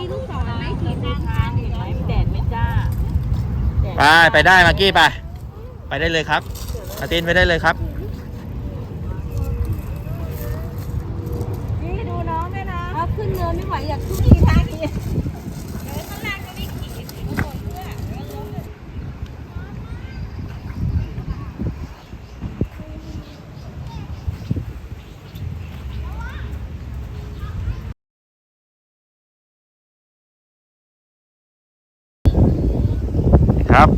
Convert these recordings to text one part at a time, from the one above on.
มีลูกศรไหมขีดทางทางอีกไหมแดดไหมจ้าไปไปได้มากกี้ไปไปได้เลยครับมาร์ตินไปได้เลยครับนี่ดูน้องด้วยนะเอาขึ้นเนินไม่ไหวอยากขึ้นขี่ทางอีกเดินข้างล่างก็ไม่ขี่ดูบนเพื่อเดินลง ครับ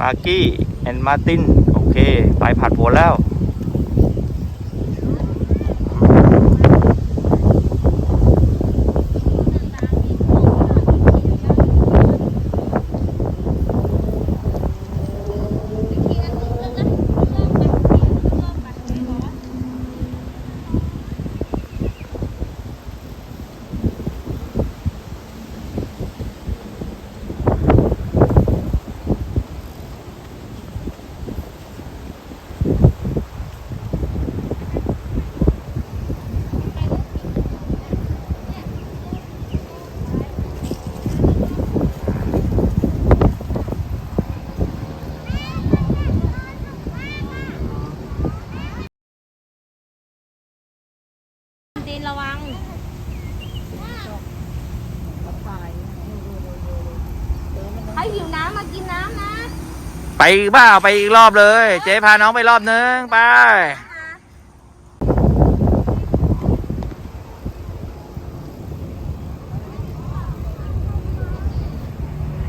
มากกี้แอนมาร์ติน โอเค ไปผัดผลแล้ว ดินระวังใค รหิวน้ำมากินน้ำนะไปอีกบ้าไปอีกรอบเลย เจ๊พาน้องไปรอบนึงไป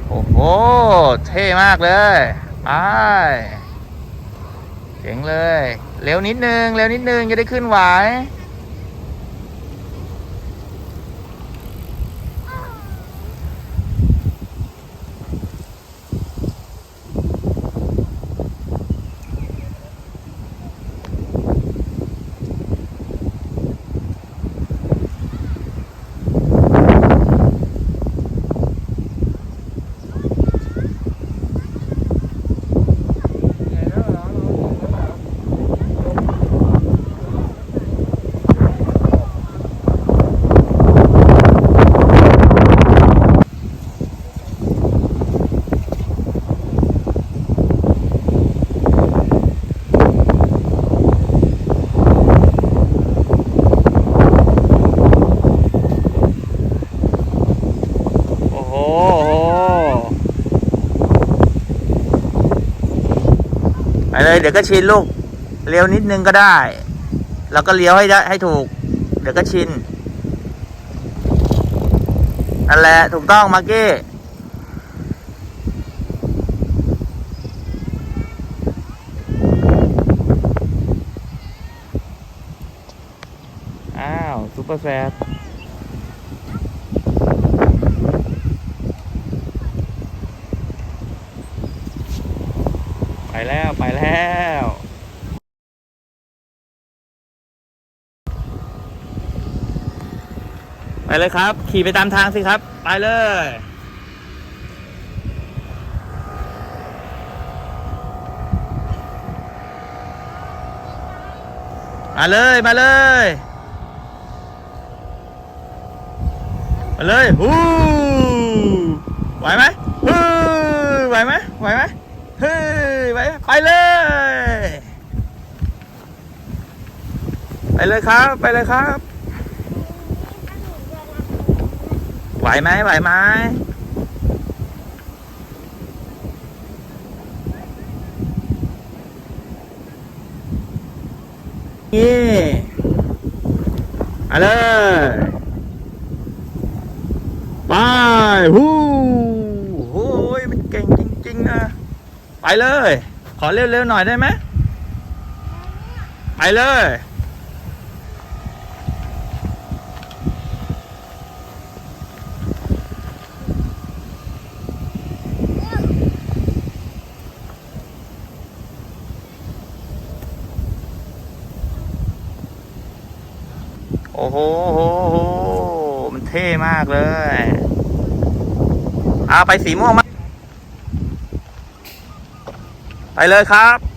โอ้โห เท่มากเลย ไปเจ๋งเลย เร็วนิดนึง เร็วนิดนึงจะได้ขึ้นไหว โอ้โห ไป เลยเดี๋ยวก็ชินลูกเลี้ยวนิดนึงก็ได้ แล้วก็เลี้ยวให้ได้ให้ถูก เดี๋ยวก็ชินนั่นแหละถูกต้องมากกี้อ้าวซุปเปอร์แฟร์ แล้วไปแล้วไปเลยครับ ขี่ไปตามทางสิครับ ไปเลยมาเลยมาเลยมาเลยฮู้ไหวไหมฮู้ไหวไหมไหวไหมเฮ้ยไหวไหมไป เลย ไปเลยครับ ไปเลยครับ ไหวไหมไหวไหมนี่มาเลยไปฮู้โอ้ยมันเก่งจริง ๆ นะ ไปเลย ขอเร็วๆหน่อยได้ไหม ไปเลย โอ้โห มันเท่มากเลย เอาไปสีม่วงมา ไปเลยครับ